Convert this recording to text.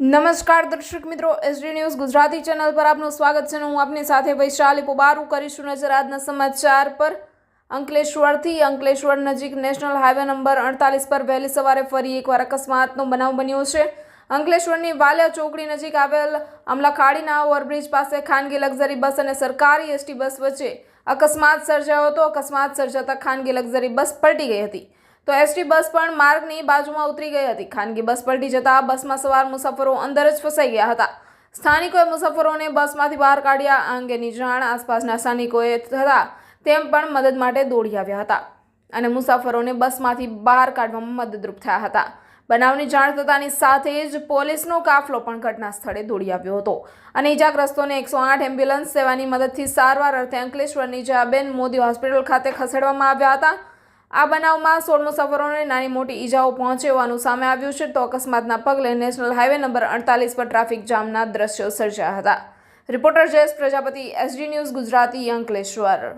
નમસ્કાર દર્શક મિત્રો એસડી ન્યૂઝ ગુજરાતી ચેનલ પર આપનું સ્વાગત છે હું આપની સાથે વૈશાલી પોબારું કરીશું નજર આજના સમાચાર પર. અંકલેશ્વરથી અંકલેશ્વર નજીક નેશનલ હાઈવે નંબર અડતાલીસ પર વહેલી સવારે ફરી એકવાર અકસ્માતનો બનાવ બન્યો છે. અંકલેશ્વરની વાલિયા ચોકડી નજીક આવેલ અમલાખાડીના ઓવરબ્રિજ પાસે ખાનગી લક્ઝરી બસ અને સરકારી એસટી બસ વચ્ચે અકસ્માત સર્જાયો હતો. અકસ્માત સર્જાતા ખાનગી લક્ઝરી બસ પલટી ગઈ હતી. તો એસટી બસ પણ માર્ગની બાજુમાં ઉતરી ગઈ હતી. ખાનગી બસ પલટી જતા બસમાં સવાર મુસાફરો અંદર જ ફસાઈ ગયા હતા. સ્થાનિકોએ મુસાફરોને બસમાંથી બહાર કાઢ્યા આ અંગેની જાણ આસપાસના સ્થાનિકોએ થતા તેમ પણ મદદ માટે દોડી આવ્યા હતા અને મુસાફરોને બસમાંથી બહાર કાઢવામાં મદદરૂપ થયા હતા. બનાવની જાણ થતાની સાથે જ પોલીસનો કાફલો પણ ઘટના સ્થળે દોડી આવ્યો હતો અને ઈજાગ્રસ્તોને એકસો આઠ એમ્બ્યુલન્સ સેવાની મદદથી સારવાર અર્થે અંકલેશ્વરની જયાબેન મોદી હોસ્પિટલ ખાતે ખસેડવામાં આવ્યા હતા. આ બનાવમાં સોળ મુસાફરોને નાની મોટી ઈજાઓ પહોંચે હોવાનું સામે આવ્યું છે. તો અકસ્માતના પગલે નેશનલ હાઈવે નંબર અડતાલીસ પર ટ્રાફિક જામના દ્રશ્યો સર્જાયા હતા. Reporter Jayesh Prajapati, SD news Gujarati Ankleshwar.